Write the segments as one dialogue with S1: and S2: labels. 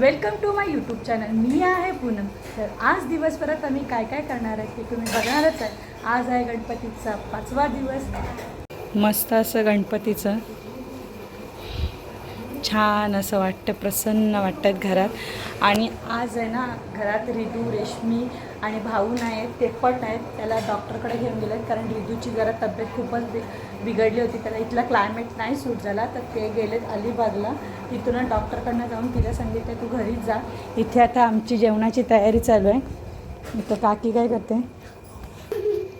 S1: Welcome to my YouTube channel. मी आहे पूनम. तर आज दिवसभरात आम्ही काय काय करणार आहे ते तुम्ही बघणारच आहे. आज आहे गणपतीचा पाचवा दिवस. मस्त असं गणपतीचं. छान असं वाटतं प्रसन्न वाटतात घरात. आणि आज आहे ना घरात रिदू रेशमी आणि भाऊ नाही आहेत ते पण नाहीत त्याला डॉक्टरकडे घेऊन गेलेत. कारण रिदूची जरा तब्येत खूपच बि बिघडली होती. त्याला इथला क्लायमेट नाही सूट झाला. तर ते गेलेत अलिबागला. तिथून डॉक्टरकडनं जाऊन तिला सांगितलं तू घरीच जा. इथे आता आमची जेवणाची तयारी चालू आहे. इथं काकी काय करते?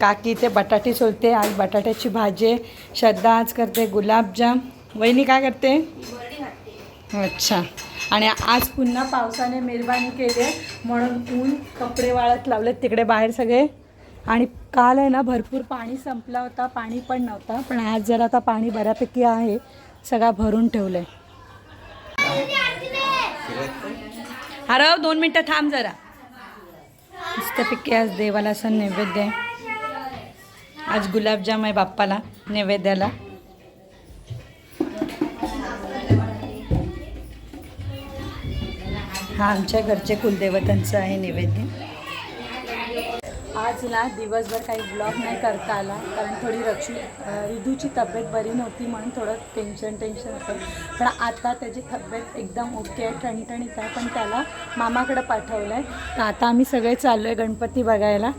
S1: काकी इथे बटाटे सोलते. आज बटाट्याची भाजी श्रद्धा आज करते गुलाबजाम. वहिनी काय करते? अच्छा. आणि आज पुन्हा पावसाने मेहरबानी केली आहे. म्हणून ऊन कपडे वाळत लावलेत तिकडे बाहेर सगळे. आणि काल आहे ना भरपूर पाणी संपला होता पाणी पण नव्हता. पण आज जर आता पाणी बऱ्यापैकी आहे. सगळा भरून ठेवलं आहे अरे दोन मिनटं थांब जरा. मस्तपैकी आज देवाला असं नैवेद्य आहे. आज गुलाबजाम आहे बाप्पाला नैवेद्याला. हा आमच्या घरचे कुलदेवतांचं आहे नैवेद्य आज ना दिवसभर काही ब्लॉग नाही करता आला कारण थोडी रक्षी अं, रिधूची तब्येत बरी नव्हती म्हणून थोडं टेन्शन टेन्शन होतं. पण आता त्याची तब्येत एकदम ओके आहे टणटणीत आहे पण त्याला मामाकडं पाठवलं आहे तर आता आम्ही सगळे चाललो आहे गणपती बघायला.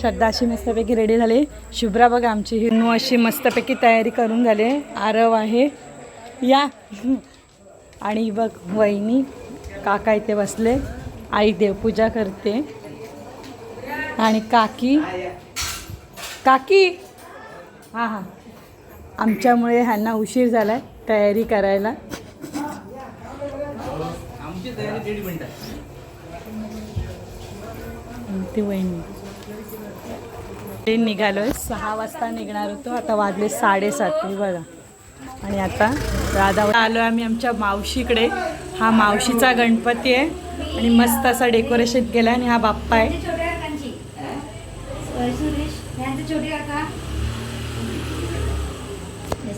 S1: श्रद्धा अशी मस्तपैकी रेडी झाली. शुभ्रा बघा आमची हिरणू अशी मस्तपैकी तयारी करून झाली. आरव आहे. या. आणि बघ वहिनी. काका इथे बसले. आई देवपूजा करते. आणि काकी. काकी. हां हां. आमच्यामुळे ह्यांना उशीर झाला आहे तयारी करायला ती वहिनी. ते निघालोय. सहा वाजता निघणार होतो. आता वाजले साडेसात बघा. आणि आता राधा आलो आम्ही आमच्या मावशीकडे. हा मावशीचा गणपती आहे आणि मस्त असा डेकोरेशन केलं आणि हा बाप्पा आहे.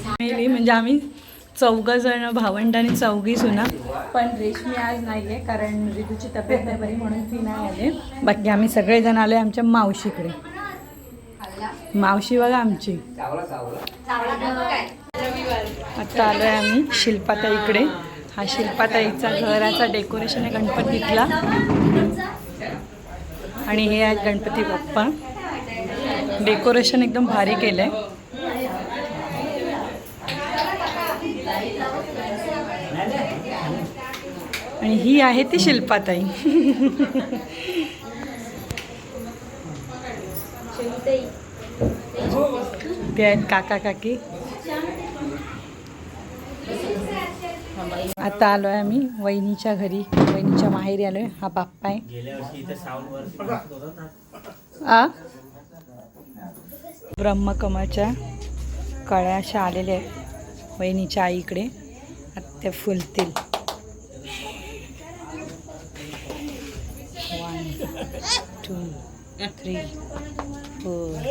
S1: फॅमिली म्हणजे आम्ही चौघ जण भावंड आणि चौघी सुना पण रेशमी आज नाही आहे कारण रितूची तब्येत नाही बरी म्हणून ती नाही आले. बाकी आम्ही सगळेजण आले आमच्या मावशीकडे. मावशी बघा आमची. आता आलो आहे आम्ही शिल्पाताईकडे. हा शिल्पाताईचा घराचा डेकोरेशन आहे गणपतीतला. आणि हे आहेत गणपती बाप्पा. डेकोरेशन एकदम भारी केलं आहे आणि ही आहे ती शिल्पाताई. ते आहेत काका काकी. आता आलो आहे आम्ही वहिनीच्या घरी. वहिनीच्या माहेरी आलो आहे हा बाप्पा आहे. आ? ब्रह्मकमाच्या कळ्या अशा आलेल्या आहेत. वहिनीच्या आईकडे. आता त्या फुलतील. वन टू थ्री फोर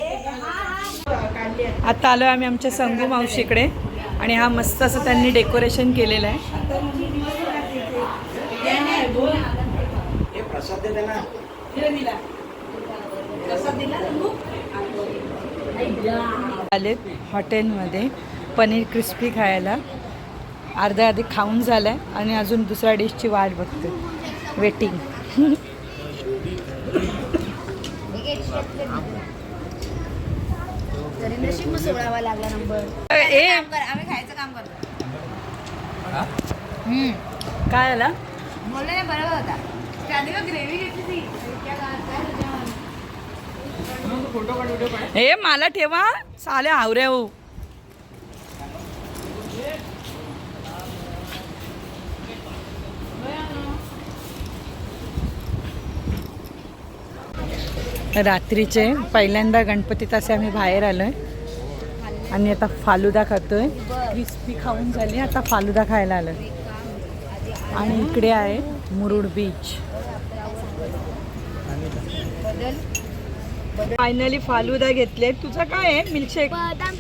S1: आता आलो आम्ही आमच्या संगू मावशीकडे. आणि हा मस्त असं त्यांनी डेकोरेशन केलेलं आहे.
S2: हे
S1: आलेत हॉटेलमध्ये पनीर क्रिस्पी खायला. अर्ध्या आधी खाऊन झालं आहे आणि अजून दुसऱ्या डिशची वाट बघते वेटिंग
S3: तरी नशीब मग सोळावा लागला नंबर.
S1: ए
S3: काम कर आम्ही खायचं काम करतो.
S1: काय आला
S3: बोलले नाही बरोबर होता. त्याने ग्रेव्ही घेतली ती. काय तुझ्या
S1: हे मला ठेवा. साले आवऱ्या हो. रात्रीचे. पहिल्यांदा गणपतीत असे आम्ही बाहेर आलोय. आणि आता फालुदा खातोय. क्रिस्पी खाऊन झाली आता फालुदा खायला आलोय. आणि इकडे आहे मुरुड बीच. फायनली फालुदा घेतले तुझं काय आहे? मिल्कशेक
S3: बदाम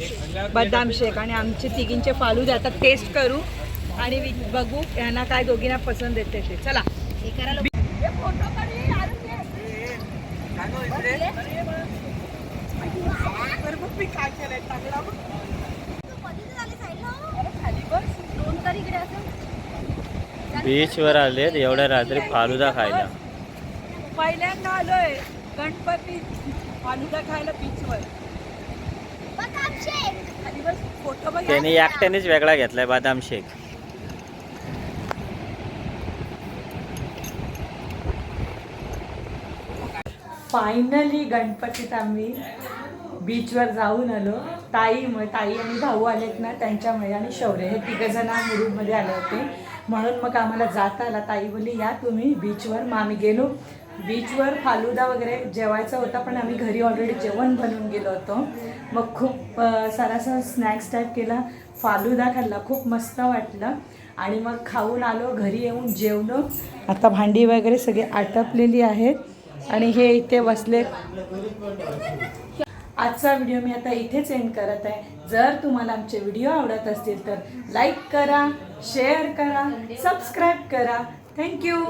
S1: बदाम शेक. आणि आमचे तिघींचे फालुदे. आता टेस्ट करू. आणि बघू यांना काय दोघींना पसंत येते ते. चला.
S3: असं
S4: बीचवर आलेत एवढ्या रात्री फालुदा खायला.
S1: पहिल्यांदा आलोय गणपती फालुदा खायला फोटो बघ.
S4: त्याने एकट्यानेच वेगळा घेतलाय बदाम शेक
S1: फायनली गणपतीत आम्ही बीचवर जाऊन आलो. ताई मग ताई आणि भाऊ आलेत ना त्यांच्यामुळे आणि शौर्य. हे तिघजण मुरुडमध्ये आले होते. म्हणून मग आम्हाला जाता आला. ताई बोलली या तुम्ही बीचवर. मग आम्ही गेलो. बीचवर फालुदा वगैरे जेवायचा होता पण आम्ही घरी ऑलरेडी जेवण बनवून गेलो होतो. मग खूप सारासा स्नॅक्स टाईप केला. फालुदा खाल्ला. खूप मस्त वाटलं. आणि मग खाऊन आलो घरी येऊन जेवलो. आता भांडी वगैरे सगळी आटपलेली आहेत. आणि हे इथे बसले. आजचा व्हिडिओ मी आता इथेच एंड करत आहे. जर तुम्हाला आमचे व्हिडिओ आवडत असतील तर लाईक करा शेअर करा सबस्क्राईब करा. थँक्यू